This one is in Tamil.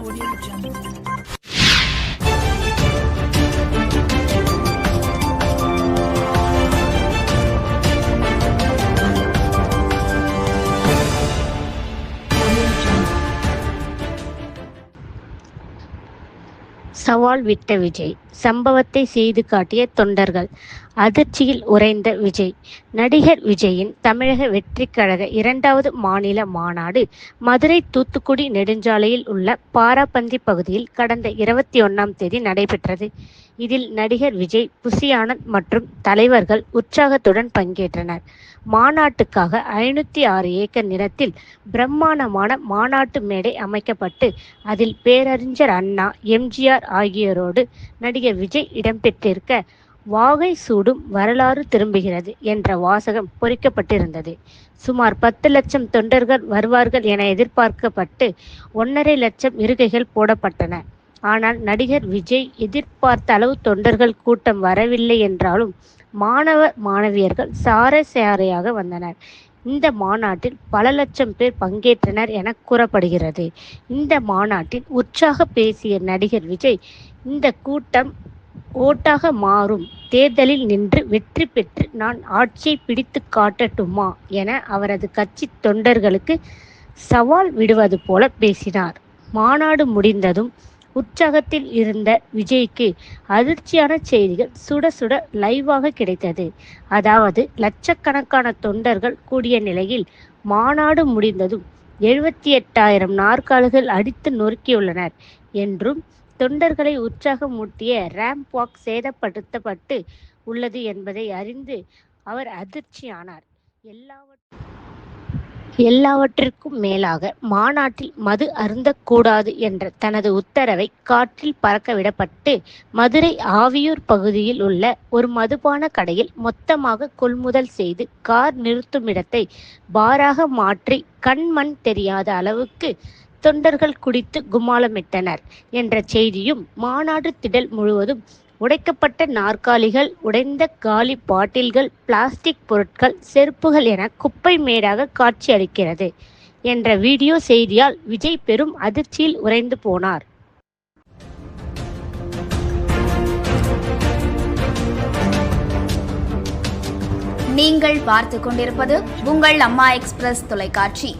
Audio Jungle. சவால் விட்ட விஜய். சம்பவத்தை செய்து காட்டிய தொண்டர்கள். அதிர்ச்சியில் உறைந்த விஜய். நடிகர் விஜயின் தமிழக வெற்றி கழக இரண்டாவது மாநில மாநாடு மதுரை தூத்துக்குடி நெடுஞ்சாலையில் உள்ள பாராபந்தி பகுதியில் கடந்த இருபத்தி ஒன்றாம் தேதி நடைபெற்றது. இதில் நடிகர் விஜய் புசியானந்த் மற்றும் தலைவர்கள் உற்சாகத்துடன் பங்கேற்றனர். மாநாட்டுக்காக ஐநூத்தி ஆறு ஏக்கர் நிலத்தில் பிரம்மாண்டமான மாநாட்டு மேடை அமைக்கப்பட்டு அதில் பேரறிஞர் அண்ணா எம்ஜிஆர் ஆகியோரோடு நடிகர் விஜய் இடம்பெற்றிருக்க வாகை சூடும் வரலாறு திரும்புகிறது என்ற வாசகம் பொறிக்கப்பட்டிருந்தது. சுமார் பத்து லட்சம் தொண்டர்கள் வருவார்கள் என எதிர்பார்க்கப்பட்டு ஒன்றரை லட்சம் இருக்கைகள் போடப்பட்டன. ஆனால் நடிகர் விஜய் எதிர்பார்த்த அளவு தொண்டர்கள் கூட்டம் வரவில்லை என்றாலும் மாணவ மாணவியர்கள் சார சாரையாக வந்தனர். இந்த மாநாட்டில் பல லட்சம் பேர் பங்கேற்றனர் என கூறப்படுகிறது. இந்த மாநாட்டில் உற்சாக பேசிய நடிகர் விஜய் இந்த கூட்டம் ஓட்டாக மாறும். தேர்தலில் நின்று வெற்றி பெற்று நான் ஆட்சியை பிடித்து காட்டட்டுமா என அவரது கட்சி தொண்டர்களுக்கு சவால் விடுவது போல பேசினார். மாநாடு முடிந்ததும் உற்சாகத்தில் இருந்த விஜய்க்கு அதிர்ச்சியான செய்திகள் சுட சுட லைவாக கிடைத்தது. அதாவது லட்சக்கணக்கான தொண்டர்கள் கூடிய நிலையில் மாநாடு முடிந்ததும் எழுபத்தி எட்டாயிரம் நாற்காலிகள் அடித்து நொறுக்கியுள்ளனர் என்றும் தொண்டர்களை உற்சாகமூட்டிய ரேம்ப் வாக் சேதப்படுத்தப்பட்டு உள்ளது என்பதை அறிந்து அவர் அதிர்ச்சியானார். எல்லாவற்றையும் எல்லாவற்றிற்கும் மேலாக மாநாட்டில் மது அருந்தக்கூடாது என்ற தனது உத்தரவை காற்றில் பறக்கவிடப்பட்டு மதுரை ஆவியூர் பகுதியில் உள்ள ஒரு மதுபான கடையில் மொத்தமாக கொள்முதல் செய்து கார் நிறுத்தும் இடத்தை பாராக மாற்றி கண்மண் தெரியாத அளவுக்கு தொண்டர்கள் குடித்து கும்மாளமிட்டனர் என்ற செய்தியும் மாநாடு திடல் முழுவதும் உடைக்கப்பட்ட நாற்காலிகள் உடைந்த காலி பாட்டில்கள் பிளாஸ்டிக் பொருட்கள் செருப்புகள் என குப்பை மேடாக காட்சியளிக்கிறது என்ற வீடியோ செய்தியால் விஜய் பெரும் அதிர்ச்சியில் உறைந்து போனார். நீங்கள் பார்த்து கொண்டிருப்பது உங்கள் அம்மா எக்ஸ்பிரஸ் தொலைக்காட்சி.